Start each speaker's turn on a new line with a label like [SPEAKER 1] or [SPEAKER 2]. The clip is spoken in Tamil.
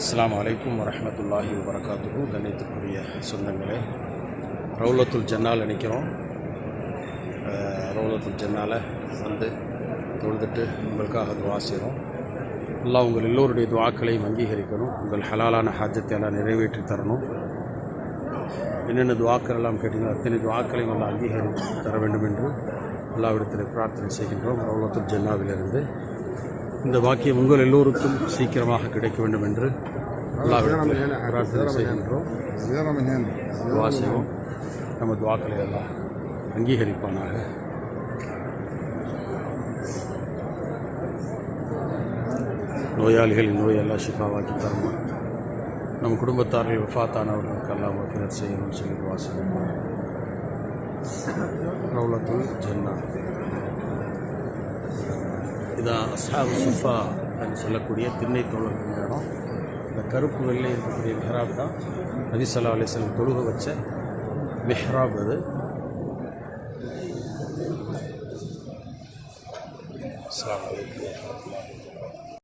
[SPEAKER 1] அஸ்லாம் அலைக்கும் வரமத்துல்லாஹி வரகாத்துக்கும் கண்ணியத்துக்குரிய சொந்தங்களே ரவுலத்துல் ஜன்னால் நினைக்கிறோம். ரவுலத்துல் ஜன்னால் வந்து தொழுதுட்டு உங்களுக்காக துவா செய்கிறோம் எல்லாம் உங்கள் எல்லோருடைய துவாக்களையும் அங்கீகரிக்கணும். உங்கள் ஹலாலான ஹாஜத்தை எல்லாம் நிறைவேற்றி தரணும். என்னென்ன துவாக்கள் எல்லாம் கேட்டீங்களோ அத்தனை துவாக்களையும் எல்லாம் அங்கீகரித்து தர வேண்டும் என்று அல்லாவிடத்தில் பிரார்த்தனை செய்கின்றோம். ரவுலத்துல் ஜன்னாவிலிருந்து இந்த வாக்கியம் உங்கள் எல்லோருக்கும் சீக்கிரமாக கிடைக்க வேண்டும் என்று பிரார்த்தனை செய்கின்றோம். வாசிவோம் நமது வாக்களை எல்லாம் அங்கீகரிப்பானாக. நோயாளிகளின் நோயெல்லாம் ஷிஃபாவாக்கி தரமா. நம் குடும்பத்தார்கள் விஃபாத்தானவர்களுக்கெல்லாம் வக்கீலர் செய்யணும்னு சொல்லி வாசிக்கிறோம் ரவுலத்துல் ஜென்னா. இதான் அஸ்ஹாபு சுஃபா என்று சொல்லக்கூடிய திண்ணை தோழர்கள் இடம் இந்த கருப்பு வெள்ளை இருக்கக்கூடிய மெஹராப் தான் நபி ஸல்லல்லாஹு தொழுக வச்ச மெஹராப் அது.